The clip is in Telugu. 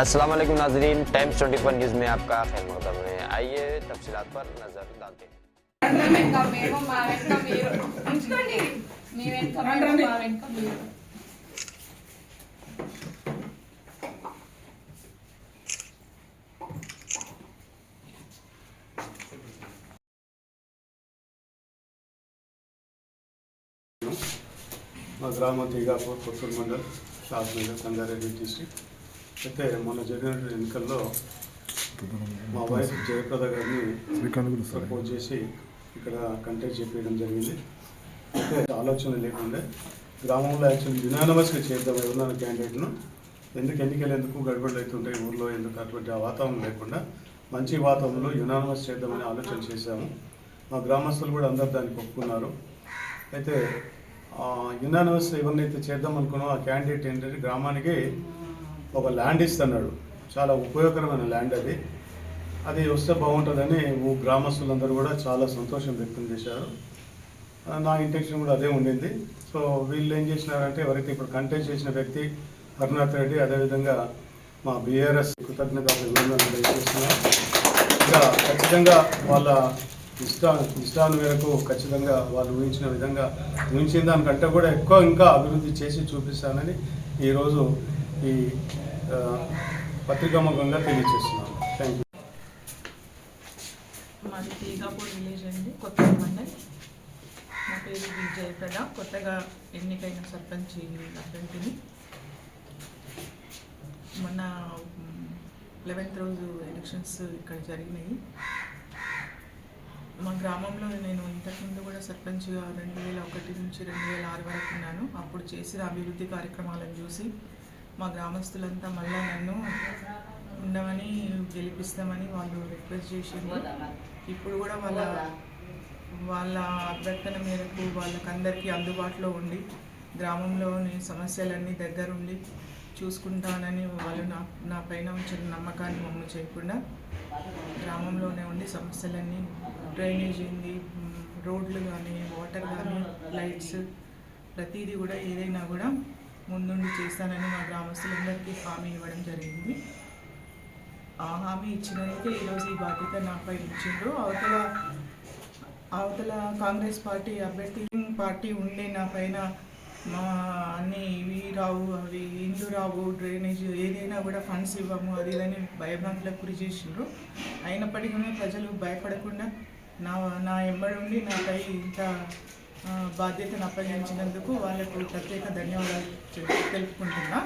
अस्सलाम वालेकुम नाजरीन टाइम्स 24 न्यूज़ में आपका खैर मकदम है आइए तफसीलात पर नज़र डालते हैं అందరం వెనక మేము మా వెనక మీరు ఉంచుకోండి మీ వెనక మేము మా వెనక మీరు మా గ్రామం తీగాపూర్ కొత్తూరు మండల్ షాద్నగర్ సంగారెడ్డి డిస్ట్రిక్ట్ అయితే మొన్న జరిగిన ఎన్నికల్లో మా వైఫ్ జయప్రద గారిని సపోర్ట్ చేసి ఇక్కడ కంటెస్ట్ చేపించడం జరిగింది. అయితే ఆలోచన లేకుండా. గ్రామంలో యాక్చువల్లీ యునానమస్గా చేద్దాం ఎవరినైనా క్యాండిడేట్ను. ఎందుకు ఎన్నికలు ఎందుకు గడబడులు అవుతుంటాయి ఊర్లో ఎందుకు అటువంటి ఆ వాతావరణం లేకుండా? మంచి వాతావరణంలో యునానమస్ చేద్దామని ఆలోచన చేశాము. మా గ్రామస్తులు కూడా అందరు దానికి ఒప్పుకున్నారు. అయితే యునానమస్ ఎవరినైతే చేద్దాం అనుకున్నామో ఆ క్యాండిడేట్ ఏంటంటే గ్రామానికి ఒక ల్యాండ్ ఇస్తున్నాడు. చాలా ఉపయోగకరమైన ల్యాండ్ అది. అది వస్తే బాగుంటుందని ఊ గ్రామస్తులందరూ కూడా చాలా సంతోషం వ్యక్తం చేశారు. నా ఇంటెన్షన్ కూడా అదే ఉండింది. సో వీళ్ళు ఏం చేసినారంటే ఎవరైతే ఇప్పుడు కంటెస్ట్ చేసిన వ్యక్తి అరుణాథ్ రెడ్డి అదేవిధంగా మా బీఆర్ఎస్ కృతజ్ఞత తెలియజేస్తున్నారు ఇంకా ఖచ్చితంగా వాళ్ళ ఇష్ట ఇష్టాను మేరకు ఖచ్చితంగా వాళ్ళు ఊహించిన విధంగా ఊహించిన దానికంటే కూడా ఎక్కువ ఇంకా అభివృద్ధి చేసి చూపిస్తానని ఈరోజు ఈ పత్రికాముఖంగా తెలియజేస్తున్నాను థ్యాంక్ యూ మాది తీగాపూర్ విలేజ్ అండి కొత్త మండల్. నా పేరు వి కొత్తగా ఎన్నికైన సర్పంచ్ అభ్యర్థిని. మొన్న లెవెన్త్ రోజు ఎలక్షన్స్ ఇక్కడ జరిగినాయి. మా గ్రామంలో నేను ఇంతకుముందు కూడా సర్పంచ్గా రెండు వేల ఒకటి నుంచి రెండు వేల ఆరు వరకు ఉన్నాను. అప్పుడు చేసిన అభివృద్ధి కార్యక్రమాలను చూసి మా గ్రామస్తులంతా మళ్ళీ నన్ను ఉండమని గెలిపిస్తామని వాళ్ళు రిక్వెస్ట్ చేసిండ్రు. ఇప్పుడు కూడా వాళ్ళ వాళ్ళ అభ్యర్థన మేరకు వాళ్ళకందరికీ అందుబాటులో ఉండి గ్రామంలోని సమస్యలన్నీ దగ్గరుండి చూసుకుంటానని వాళ్ళు నా నా పైన ఉంచిన నమ్మకాన్ని మమ్మల్ని చేయకుండా గ్రామంలోనే ఉండి సమస్యలన్నీ డ్రైనేజ్ అయింది. రోడ్లు కానీ వాటర్ కానీ లైట్స్ ప్రతిదీ కూడా ఏదైనా కూడా ముందుండి చేస్తానని మా గ్రామస్తులందరికీ హామీ ఇవ్వడం జరిగింది. ఆ హామీ ఇచ్చినందుకే ఈరోజు ఈ బాధ్యత నాపై ఇచ్చిండ్రు. అవతల అవతల కాంగ్రెస్ పార్టీ అభ్యర్థి పార్టీ ఉండే నా పైన మా అన్ని ఇవి రావు అవి ఇండ్లు రావు డ్రైనేజ్ ఏదైనా కూడా ఫండ్స్ ఇవ్వము అది ఇదని భయభ్రాంతులకు గురి చేసిండ్రు. అయినప్పటికీ ప్రజలు భయపడకుండా నా నా ఎంబడి ఉండి నాపై ఇంత బాధ్యతను అప్పగించినందుకు వాళ్ళకు ప్రత్యేక ధన్యవాదాలు తెలుపుకుంటున్నా.